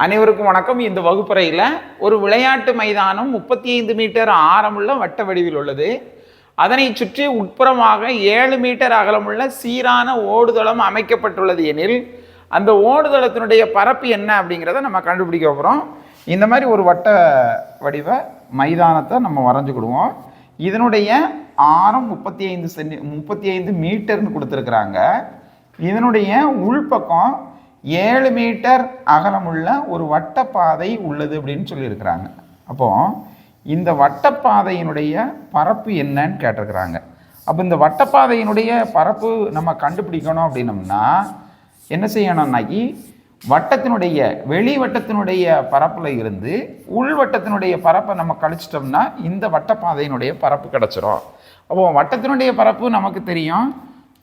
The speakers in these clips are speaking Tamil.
அனைவருக்கும் வணக்கம். இந்த வகுப்பறையில் ஒரு விளையாட்டு மைதானம் முப்பத்தி ஐந்து மீட்டர் ஆரமுள்ள வட்ட வடிவில் உள்ளது. அதனை சுற்றி உட்புறமாக ஏழு மீட்டர் அகலமுள்ள சீரான ஓடுதளம் அமைக்கப்பட்டுள்ளது எனில் அந்த ஓடுதளத்தினுடைய பரப்பு என்ன அப்படிங்கிறத நம்ம கண்டுபிடிக்க போகிறோம் இந்த மாதிரி ஒரு வட்ட வடிவ மைதானத்தை நம்ம வரைஞ்சிக்கிடுவோம் இதனுடைய ஆரம் முப்பத்தி ஐந்து சென்டி முப்பத்தி ஐந்து மீட்டர்னு கொடுத்துருக்குறாங்க. இதனுடைய உள்பக்கம் ஏழு மீட்டர் அகலமுள்ள ஒரு வட்டப்பாதை உள்ளது அப்படின்னு சொல்லியிருக்கிறாங்க. அப்போது இந்த வட்டப்பாதையினுடைய பரப்பு என்னன்னு கேட்டிருக்கிறாங்க. அப்போ இந்த வட்டப்பாதையினுடைய பரப்பு நம்ம கண்டுபிடிக்கணும் அப்படின்னம்னா என்ன செய்யணும்னாக்கி வட்டத்தினுடைய வெளி வட்டத்தினுடைய பரப்பில் இருந்து உள் வட்டத்தினுடைய பரப்பை நம்ம கழிச்சிட்டோம்னா இந்த வட்டப்பாதையினுடைய பரப்பு கிடச்சிரும். அப்போ வட்டத்தினுடைய பரப்பு நமக்கு தெரியும்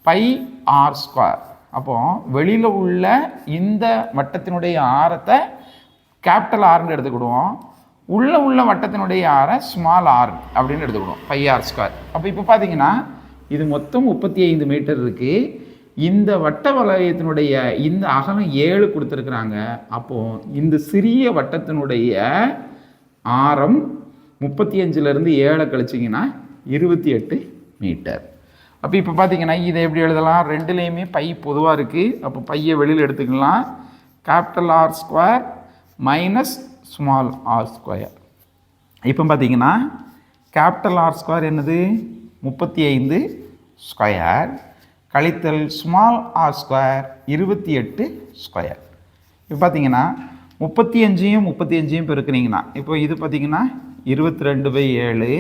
பை ஆர் ஸ்கொயர். அப்போது வெளியில் உள்ள இந்த வட்டத்தினுடைய ஆரத்தை கேபிட்டல் ஆர்னு எடுத்துக்கிடுவோம். உள்ளே உள்ள வட்டத்தினுடைய ஆரை ஸ்மால் ஆர் அப்படின்னு எடுத்துக்கிடுவோம். பை ஆர் ஸ்கொயர் அப்போ இப்போ பார்த்தீங்கன்னா இது மொத்தம் முப்பத்தி ஐந்து மீட்டர் இருக்குது இந்த வட்ட வளையத்தினுடைய இந்த அகலம் ஏழு கொடுத்துருக்குறாங்க. அப்போது இந்த சிறிய வட்டத்தினுடைய ஆரம் முப்பத்தி அஞ்சுலேருந்து ஏழை கழிச்சிங்கன்னா இருபத்தி எட்டு மீட்டர் அப்போ இப்போ பார்த்தீங்கன்னா இதை எப்படி எழுதலாம்? ரெண்டுலேயுமே பை பொதுவாக இருக்குது அப்போ பையை வெளியில் எடுத்துக்கலாம். Capital R square minus small R square இப்போ பார்த்தீங்கன்னா கேபிட்டல் ஆர் ஸ்கொயர் என்னது? முப்பத்தி ஐந்து ஸ்கொயர் கழித்தல் ஸ்மால் ஆர் ஸ்கொயர் இருபத்தி எட்டு ஸ்கொயர் இப்போ பார்த்தீங்கன்னா முப்பத்தி அஞ்சையும் முப்பத்தி அஞ்சையும் பெருக்குனீங்கன்னா இப்போ இது பார்த்தீங்கன்னா இருபத்தி ரெண்டு பை ஏழு.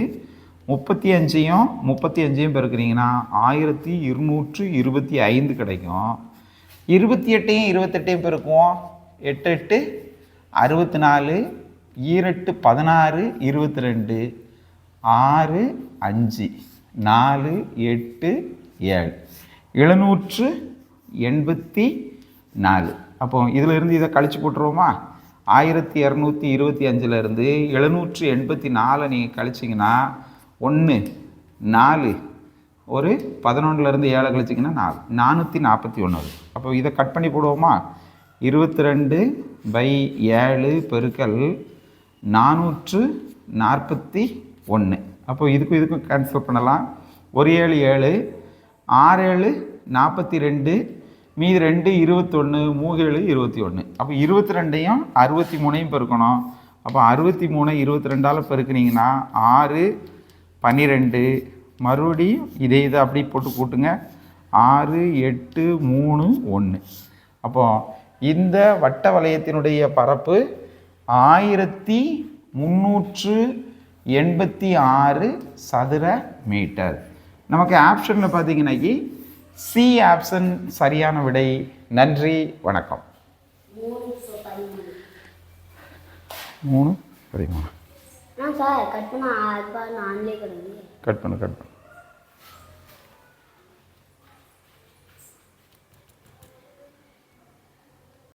முப்பத்தி அஞ்சையும் முப்பத்தி அஞ்சையும் பெருக்கிறீங்கன்னா ஆயிரத்தி இருநூற்று இருபத்தி ஐந்து கிடைக்கும். இருபத்தி எட்டையும் இருபத்தெட்டையும் பெருக்குவோம். எட்டு எட்டு அறுபத்தி நாலு ஈரெட்டு பதினாறு இருபத்தி ரெண்டு ஆறு அஞ்சு நாலு எட்டு ஏழு. எழுநூற்று எண்பத்தி நாலு. அப்போ இதிலிருந்து இதை கழிச்சு போட்டுருவோமா? ஆயிரத்தி இரநூத்தி இருபத்தி அஞ்சுலேருந்து எழுநூற்று எண்பத்தி நாலை நீங்கள் கழிச்சிங்கன்னா ஒன்று நாலு. ஒரு பதினொன்றுலேருந்து ஏழை கழிச்சிங்கன்னா நாலு. நானூற்றி நாற்பத்தி ஒன்று அப்போ இதை கட் பண்ணி போடுவோமா? இருபத்தி ரெண்டு பை ஏழு பெருக்கல் நானூற்று நாற்பத்தி ஒன்று. அப்போ இதுக்கும் இதுக்கும் கேன்சல் பண்ணலாம். ஒரு ஏழு ஏழு ஆறு ஏழு நாற்பத்தி ரெண்டு மீதி ரெண்டு இருபத்தொன்று மூகேழு இருபத்தி ஒன்று. அப்போ இருபத்தி ரெண்டையும் அறுபத்தி மூணையும் பெருக்கணும். அப்போ அறுபத்தி மூணு இருபத்தி ரெண்டால் பெருக்குனிங்கன்னா ஆறு பன்னிரெண்டு. மறுபடியும் இதே இதை அப்படி போட்டு கூட்டுங்க. ஆறு எட்டு மூணு ஒன்று. அப்போ இந்த வட்ட வளையத்தினுடைய பரப்பு ஆயிரத்தி முந்நூற்று எண்பத்தி ஆறு சதுர மீட்டர். நமக்கு ஆப்ஷனில் பார்த்தீங்கன்னாக்கி சி ஆப்ஷன் சரியான விடை. நன்றி வணக்கம். மூணு பதிமூணு. சார் கட் பண்ண அது பாரு நான்லே கட் பண்ணு கட் பண்ணு.